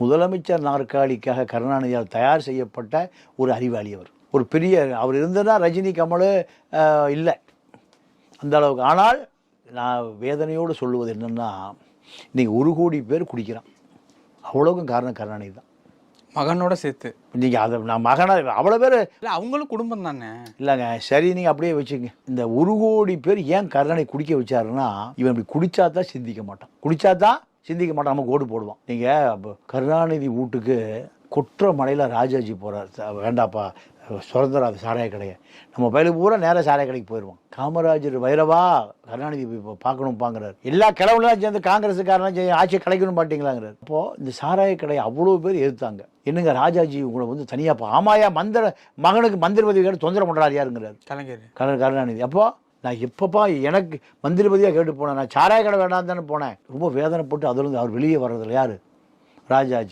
முதலமைச்சர் நாற்காலிக்காக கருணாநிதியால் தயார் செய்யப்பட்ட ஒரு அறிவாளி அவர். ஒரு பெரிய அவர் இருந்ததா ரஜினி கமல் இல்லை. அந்த அளவுக்கு. ஆனால் நான் வேதனையோடு சொல்லுவது என்னென்னா இன்னைக்கு ஒரு கோடி பேர் குடிக்கிறான். அவ்வளோக்கும் காரணம் கருணாநிதி தான். மகனோட சேர்த்து. நீங்கள் அதை நான் மகனை அவ்வளோ பேர் இல்ல அவங்களும் குடும்பம் தானே. இல்லைங்க சரி நீங்கள் அப்படியே வச்சுங்க. இந்த ஒரு கோடி பேர் ஏன் கருணாநிதி குடிக்க வச்சாருன்னா இவன் இப்படி குடிச்சா தான் சிந்திக்க மாட்டான். குடிச்சா தான் சிந்திக்க மாட்டான் நமக்கு ஓடு போடுவான் நீங்கள் கருணாநிதி வீட்டுக்கு கொற்ற மலையில் ராஜாஜி போகிறார் வேண்டாப்பா சுரந்தராது சாராய கடையை. நம்ம பயிலுக்கு பூரா நேராக சாராய கடைக்கு போயிடுவோம் காமராஜர் வைரவா கருணாநிதி இப்போ பார்க்கணும்பாங்கிறார். எல்லா கிழவுலாம் சேர்ந்து காங்கிரஸுக்காரெல்லாம் சேர்ந்து ஆட்சியை கலைக்கணும் மாட்டீங்களாங்கிறார். அப்போது இந்த சாராய கடையை அவ்வளோ பேர் எதிர்த்தாங்க. என்னங்க ராஜாஜி உங்களை வந்து தனியாக ஆமாயா மந்திர மகனுக்கு மந்திரி பதவி கேட்டு தொந்தரவு பண்ணுறாரு யாருங்கிறார்? கலைஞர் கரு கருணாநிதி. அப்போ நான் எப்பப்பா எனக்கு மந்திரிபதியாக கேட்டு போனேன் நான் சாராய கடை வேண்டாம் தானே போனேன். ரொம்ப வேதனைப்பட்டு அதுலேருந்து அவர் வெளியே வர்றதில்ல. யார்? ராஜாஜி.